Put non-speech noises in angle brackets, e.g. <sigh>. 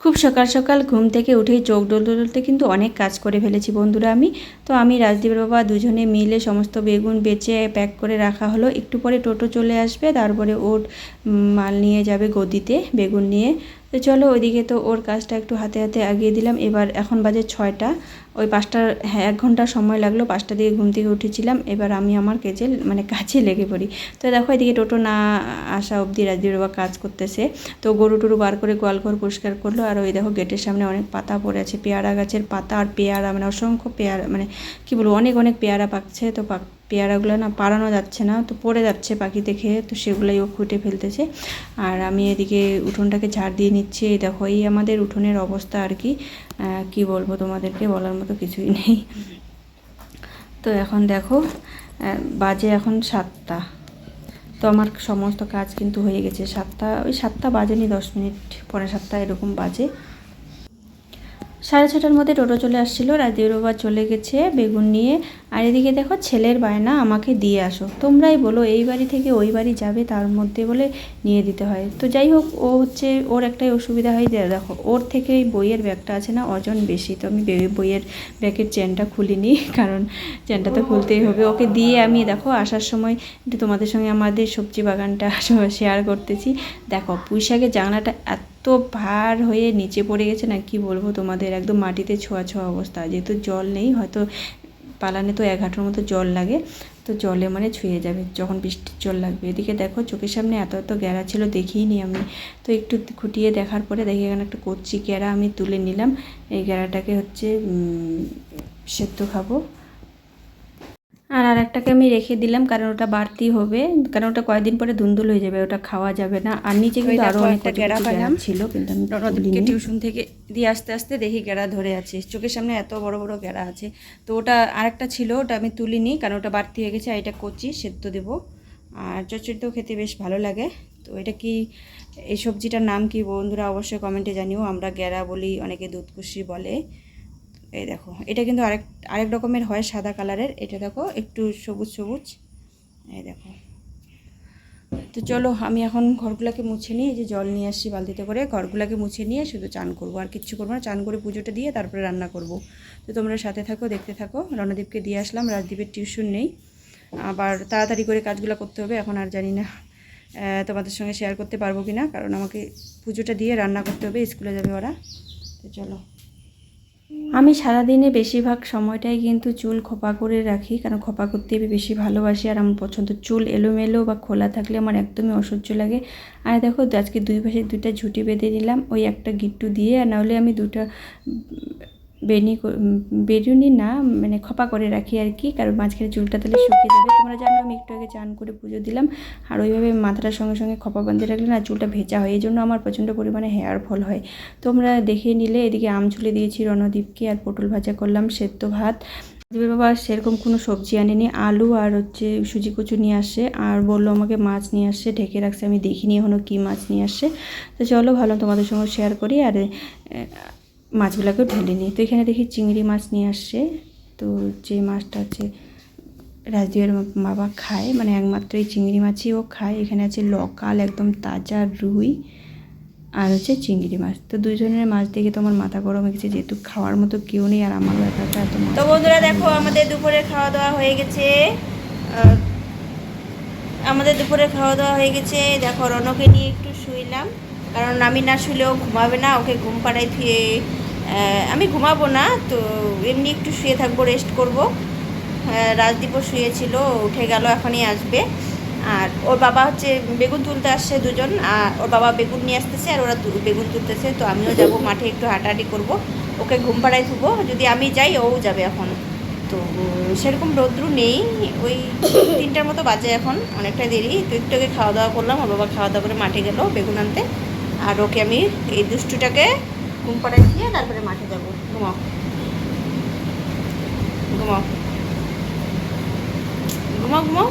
খুব সকাল সকাল ঘুম থেকে উঠেই চোখ ডলতে ডলতে কিন্তু অনেক কাজ করে ফেলেছি বন্ধুরা আমি। তো আমি রাজদীপের বাবা দুজনে মিলে সমস্ত বেগুন বেচে প্যাক করে রাখা হলো। একটু পরে টোটো চলে আসবে, তারপরে ওর মাল নিয়ে যাবে গদিতে বেগুন নিয়ে। তো চলো ওইদিকে তো ওর কাজটা একটু হাতে হাতে আগিয়ে দিলাম। এবার এখন বাজে ছয়টা। ওই পাঁচটার হ্যাঁ এক ঘণ্টা সময় লাগল। পাঁচটা দিকে ঘুম থেকে উঠেছিলাম। এবার আমি আমার কেজে মানে কাজে লেগে পড়ি। তো দেখো এদিকে টোটো না আসা অবধি রাজদীপ বাবা কাজ করতেছে। তো গরু টরু বার করে গোয়ালঘর পরিষ্কার করল। আর ওই দেখো গেটের সামনে অনেক পাতা পড়ে আছে। পেয়ারা গাছের পাতা আর পেয়ারা মানে অসংখ্য পেয়ারা মানে কি বলব, অনেক অনেক পেয়ারা পাকছে। তো পাক পেয়ারাগুলো না পাড়ানো যাচ্ছে না, তো পড়ে যাচ্ছে পাখি দেখে, তো সেগুলোই ও খুঁটে ফেলতেছে। আর আমি এদিকে উঠোনটাকে ঝাড় দিয়ে নিচ্ছি, এই দেখো, এই আমাদের উঠোনের অবস্থা আর কি। কি বলব তোমাদেরকে, বলার মতো কিছুই নেই। তো এখন দেখো বাজে এখন সাতটা। তো আমার সমস্ত কাজ কিন্তু হয়ে গেছে সাতটা, ওই সাতটা বাজেনি, দশ মিনিট পরে সাতটা এরকম বাজে। সাড়ে ছটার মধ্যে টোটো চলে আসছিল রাজীব চলে গেছে বেগুন নিয়ে। আর এদিকে দেখো ছেলের বায়না আমাকে দিয়ে আসো। তোমরাই বলো এই বাড়ি থেকে ওই বাড়ি যাবে, তার মধ্যে বলে নিয়ে দিতে হয়। তো যাই হোক, ও হচ্ছে, ওর একটাই অসুবিধা হয় দেখো, ওর থেকে এই বইয়ের ব্যাগটা আছে না ওজন বেশি। তো আমি বইয়ের ব্যাগের চেনটা খুলিনি, কারণ চেনটা তো খুলতেই হবে। ওকে দিয়ে আমি, দেখো, আসার সময় তোমাদের সঙ্গে আমাদের সবজি বাগানটা <laughs> শেয়ার করতেছি। দেখো পুঁই জানলাটা এত ভার হয়ে নিচে পড়ে গেছে না, কি বলব তোমাদের? একদম মাটিতে ছোঁয়া ছোঁয়া অবস্থা। যেহেতু জল নেই, হয়তো পালানে তো এক হাঁটুর মতো জল লাগে, তো জলে মানে ছুঁয়ে যাবে, যখন বৃষ্টির জল লাগবে। এদিকে দেখো, চোখের সামনে এত এত গ্যারা ছিল দেখিইনি আমি। তো একটু খুঁটিয়ে দেখার পরে দেখি এখানে একটা কচি গ্যারা আমি তুলে নিলাম। এই গ্যারাটাকে হচ্ছে সেদ্ধ খাব। আর একটাকে আমি রেখে দিলাম কারণ ওটা বাড়তি হবে কারণ ওটা কয়েকদিন পরে ধুন্দুল হয়ে যাবে ওটা খাওয়া যাবে না। আর নিচে কিন্তু আরও অনেক কত কিছু গ্যারা ছিল কিন্তু আমি। টিউশন থেকে দিয়ে আস্তে আস্তে দেখি গ্যারা ধরে আছে। চোখের সামনে এত বড় বড় গ্যারা আছে। তো ওটা আরেকটা ছিল ওটা আমি তুলিনি কারণ ওটা বাড়তি হয়ে গেছে আর এটা কচি সেদ্ধ দেবো। আর চচ্চড়িতেও খেতে বেশ ভালো লাগে। তো এটা কি এই সবজিটার নাম কি বন্ধুরা অবশ্যই কমেন্টে জানিও। আমরা গ্যারা বলি অনেকে দুধকুশি বলে। এই দেখো, এটা কিন্তু আরেক আরেক রকমের হয় সাদা কালারের। এটা দেখো, একটু সবুজ সবুজ। এই দেখো। তো চলো, আমি এখন ঘরগুলোকে মুছে নিয়ে যে জল নিয়ে আসছি বালতিতে করে। ঘরগুলোকে মুছে নিয়ে শুধু চান করব, আর কিচ্ছু করব না। চান করে পুজোটা দিয়ে তারপরে রান্না করব। তো তোমরা সাথে থাকো, দেখতে থাকো। রণদীপকে দিয়ে আসলাম, রাজদীপের টিউশন নেই। আবার তাড়াতাড়ি করে কাজগুলো করতে হবে, এখন আর জানি না তোমাদের সঙ্গে শেয়ার করতে পারব কি না কারণ আমাকে পুজোটা দিয়ে রান্না করতে হবে, স্কুলে যাবে ওরা। তো চলো। আমি সারাদিনে বেশিরভাগ সময়টাই কিন্তু চুল খোপা করে রাখি, কারণ খোপা করতে আমি বেশি ভালোবাসি আর আমার পছন্দ চুল এলোমেলো বা খোলা থাকলে আমার একদমই অসহ্য লাগে। আর দেখো, আজকে দুই পাশে দুইটা ঝুঁটি বেঁধে নিলাম, ওই একটা গিট্টু দিয়ে, আর নাহলে আমি দুটা বেনি বেরুনি না মানে খোপা করে রাখি আর কি, কারণ মাঝখানে চুলটা তাহলে শুকিয়ে যাবে। তোমরা জানো, আমি একটু আগে চান করে পুজো দিলাম, আর ওইভাবে মাথাটার সঙ্গে সঙ্গে খোপা বাঁধে রাখলে না চুলটা ভেজা হয়, এই জন্য আমার প্রচণ্ড পরিমাণে হেয়ার ফল হয়। তোমরা দেখে নিলে, এদিকে আম ঝুলে দিয়েছি রণদীপকে, আর পটল ভাজা করলাম, সেদ্ধ ভাত। রাজীবের বাবা সেরকম কোনো সবজি আনেনি, আলু আর হচ্ছে সুজি কচু নিয়ে আসে, আর বলল আমাকে মাছ নিয়ে আসছে ঢেকে রাখছে, আমি দেখিনি এখনও কী মাছ নিয়ে আসছে তো চলো ভালো তোমাদের সঙ্গে শেয়ার করি, আর মাছগুলোকেও ঢেলে নিই। তো এখানে দেখি চিংড়ি মাছ নিয়ে আসছে। তো যে মাছটা হচ্ছে রাজদীপের বাবা খায় মানে একমাত্র এই চিংড়ি মাছই ও খায়। এখানে আছে লকাল, একদম তাজা রুই আর হচ্ছে চিংড়ি মাছ। তো দুজনের মাছ দেখে তোমার মাথা গরম হয়ে গেছে, যেহেতু খাওয়ার মতো কেউ নেই আর আমার ব্যাপারটা এত তো বন্ধুরা দেখো, আমাদের দুপুরে খাওয়া দাওয়া হয়ে গেছে। আমাদের দুপুরে খাওয়া দাওয়া হয়ে গেছে। দেখো, রনকে নিয়ে একটু শুইলাম। কারণ আমি না শুলেও ঘুমাবে না ওকে ঘুম পাড়াই ধুয়ে আমি ঘুমাবো না তো এমনি একটু শুয়ে থাকব রেস্ট করব। রাজদীপও শুয়েছিল উঠে গেল এখনই আসবে। আর ওর বাবা হচ্ছে বেগুন তুলতে আসছে দুজন আর ওর বাবা বেগুন নিয়ে আসতেছে আর ওরা বেগুন তুলতেছে তো আমিও যাব <laughs> মাঠে একটু হাঁটাহাঁটি করব। ওকে ঘুম পাড়ায় থুবো যদি আমি যাই ও যাবে এখন। তো সেরকম রৌদ্রু নেই ওই তিনটার মতো বাজে এখন অনেকটা দেরি। তো একটু আগে খাওয়া দাওয়া করলাম ওর বাবা খাওয়া দাওয়া করে মাঠে গেল বেগুন আনতে। আর ওকে আমি এই দুষ্টুটাকে ঘুম পাড়ায় দিয়ে তারপরে মাঠে যাব। ঘুমাও। ঘুমাও। ঘুমাও ঘুমাও।